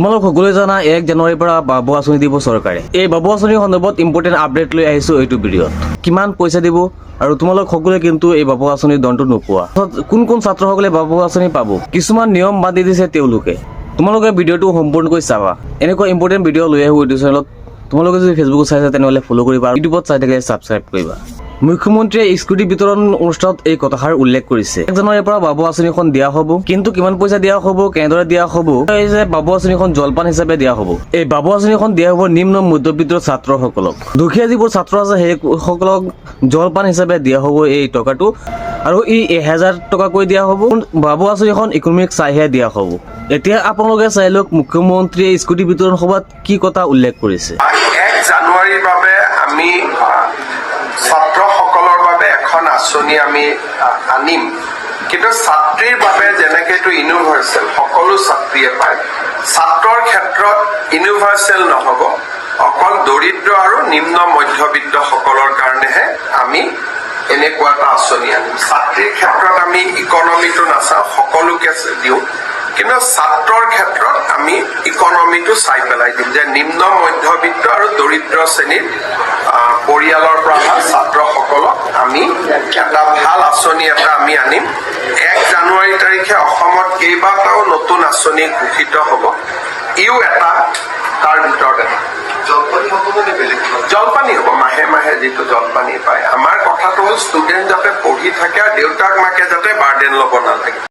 তোমালোক সকলোৱে জানা, এক জানুৱাৰীৰ পৰা বাবু আঁচনি দিব চৰকাৰে। এই বাবু আঁচনিৰ সন্দৰ্ভত ইম্পৰ্টেণ্ট আপডেট লৈ আহিছোঁ এইটো ভিডিঅ'ত। কিমান পইচা দিব আৰু তোমালোক সকলোৱে কিন্তু এই বাবু আঁচনিৰ দণ্ডটো নোপোৱা। কোন কোন ছাত্ৰসকলে বাবু আঁচনি পাব, কিছুমান নিয়ম বান্ধি দিছে তেওঁলোকে। তোমালোকে ভিডিঅ'টো সম্পূৰ্ণকৈ চাবা। এনেকুৱা ইম্পৰ্টেণ্ট ভিডিঅ' লৈ আহিব এইটো চেনেলত তোমালোকে যদি ফেচবুকত চাইছা তেনেহ'লে ফ'ল' কৰিবা ইউটিউবত চাই থাকিলে ছাবস্ক্ৰাইব কৰিবা। মুখ্যমন্ত্ৰীয়ে স্কুটি বিতৰণ অনুষ্ঠানত এই কথাষাৰ উল্লেখ কৰিছে। এক জানুৱাৰীৰ পৰা বাবু আঁচনিখন দিয়া হ'ব। কিন্তু কিমান পইচা দিয়া হ'ব, কেনেদৰে দিয়া হ'ব? যে বাবু আঁচনিখন জলপান হিচাপে দিয়া হ'ব। এই বাবু আঁচনিখন দিয়া হ'ব নিম্ন মধ্যবিত্ত ছাত্ৰসকলক। দুখীয়া যিবোৰ ছাত্ৰ আছে, সেইসকলক জলপান হিচাপে দিয়া হ'ব এই টকাটো। আৰু ই এহেজাৰ টকাকৈ দিয়া হ'ব। বাবু আঁচনিখন ইকনমিক চাইহে দিয়া হ'ব। এতিয়া আপোনালোকে চাই লওক, মুখ্যমন্ত্ৰীয়ে স্কুটি বিতৰণ সভাত কি কথা উল্লেখ কৰিছে। এক জানুৱাৰীৰ বাবে আমি ছাত্ৰসকলৰ বাবে এখন আঁচনি আমি আনিম। কিন্তু ছাত্ৰীৰ বাবে যেনেকে এইটো ইউনিভাৰ্চেল সকলো ছাত্ৰীয়ে পায়। ছাত্ৰৰ ক্ষেত্ৰত ইউনিভাৰ্চেল নহ'ব। অকল দৰিদ্ৰ আৰু নিম্ন মধ্যবিত্ত সকলৰ কাৰণেহে আমি এনেকুৱা এটা আঁচনি আনিম। ছাত্ৰীৰ ক্ষেত্ৰত আমি ইকনমিটো নাচাওঁ সকলোকে দিওঁ। কিন্তু ছাত্ৰৰ ক্ষেত্ৰত আমি ইকনমিটো চাই পেলাই দিম যে নিম্ন মধ্যবিত্ত আৰু দৰিদ্ৰ শ্ৰেণীৰ পৰিয়ালৰ পৰা অহা ছাত্ৰসকলক আমি এটা ভালো আঁচনি এটা আমি আনিম। এক জানুৱাৰী তাৰিখে অসমত কেইবাটাও নতুন আঁচনি ঘোষিত হ'ব। ইও এটা তাৰ ভিতৰত। এটা? জলপানী হ'ব মাহে মাহে যিটো জলপানী পায়। আমাৰ কথাটো হ'ল ষ্টুডেণ্ট যাতে পঢ়ি থাকে আৰু দেউতাক মাকে যাতে বাৰ্ডেন ল'ব নালাগে।